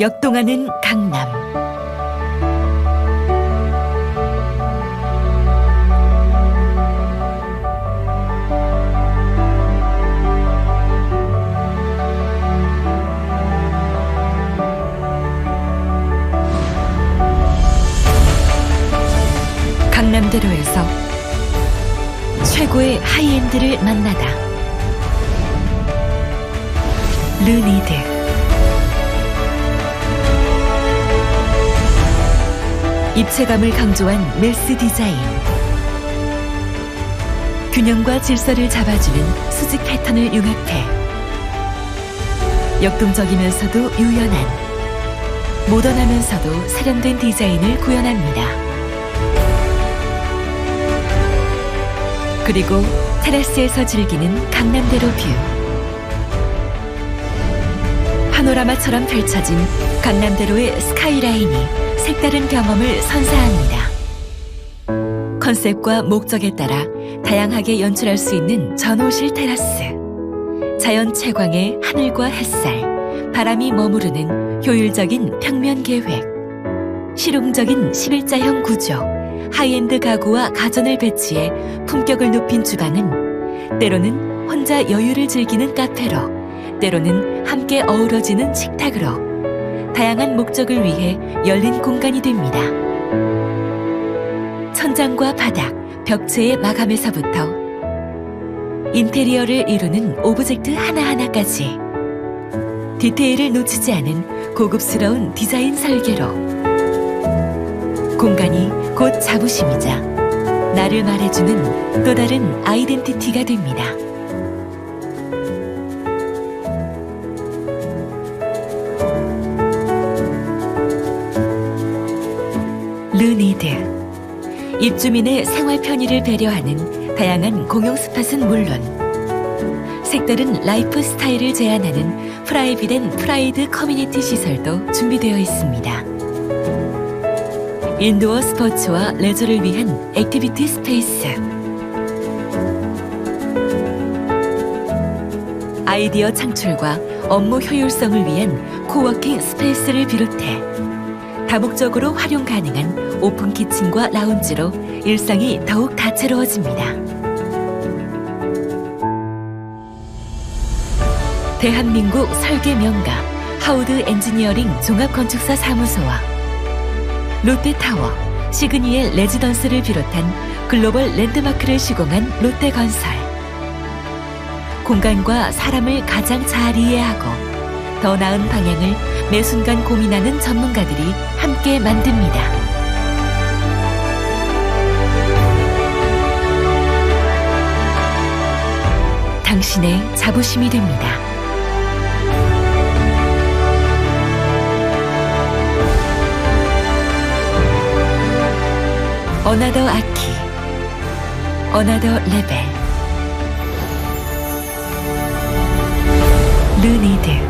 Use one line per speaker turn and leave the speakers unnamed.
역동하는 강남. 강남대로에서 최고의 하이엔드를 만나다. 르니드 입체감을 강조한 멜스 디자인 균형과 질서를 잡아주는 수직 패턴을 융합해 역동적이면서도 유연한 모던하면서도 세련된 디자인을 구현합니다. 그리고 테라스에서 즐기는 강남대로 뷰 파노라마처럼 펼쳐진 강남대로의 스카이라인이 색다른 경험을 선사합니다. 컨셉과 목적에 따라 다양하게 연출할 수 있는 전호실 테라스. 자연 채광의 하늘과 햇살, 바람이 머무르는 효율적인 평면 계획. 실용적인 11자형 구조, 하이엔드 가구와 가전을 배치해 품격을 높인 주방은 때로는 혼자 여유를 즐기는 카페로, 때로는 함께 어우러지는 식탁으로 다양한 목적을 위해 열린 공간이 됩니다. 천장과 바닥, 벽체의 마감에서부터 인테리어를 이루는 오브젝트 하나하나까지 디테일을 놓치지 않은 고급스러운 디자인 설계로 공간이 곧 자부심이자 나를 말해주는 또 다른 아이덴티티가 됩니다. 입주민의 생활 편의를 배려하는 다양한 공용 스팟은 물론 색다른 라이프 스타일을 제안하는 프라이빗 앤 프라이드 커뮤니티 시설도 준비되어 있습니다. 인도어 스포츠와 레저를 위한 액티비티 스페이스 아이디어 창출과 업무 효율성을 위한 코워킹 스페이스를 비롯해 다목적으로 활용 가능한 오픈 키친과 라운지로 일상이 더욱 다채로워집니다. 대한민국 설계 명가 하우드 엔지니어링 종합건축사 사무소와 롯데타워, 시그니엘 레지던스를 비롯한 글로벌 랜드마크를 시공한 롯데건설. 공간과 사람을 가장 잘 이해하고 더 나은 방향을 매 순간 고민하는 전문가들이 함께 만듭니다. 당신의 자부심이 됩니다. 어나더 아키 어나더 레벨 르니드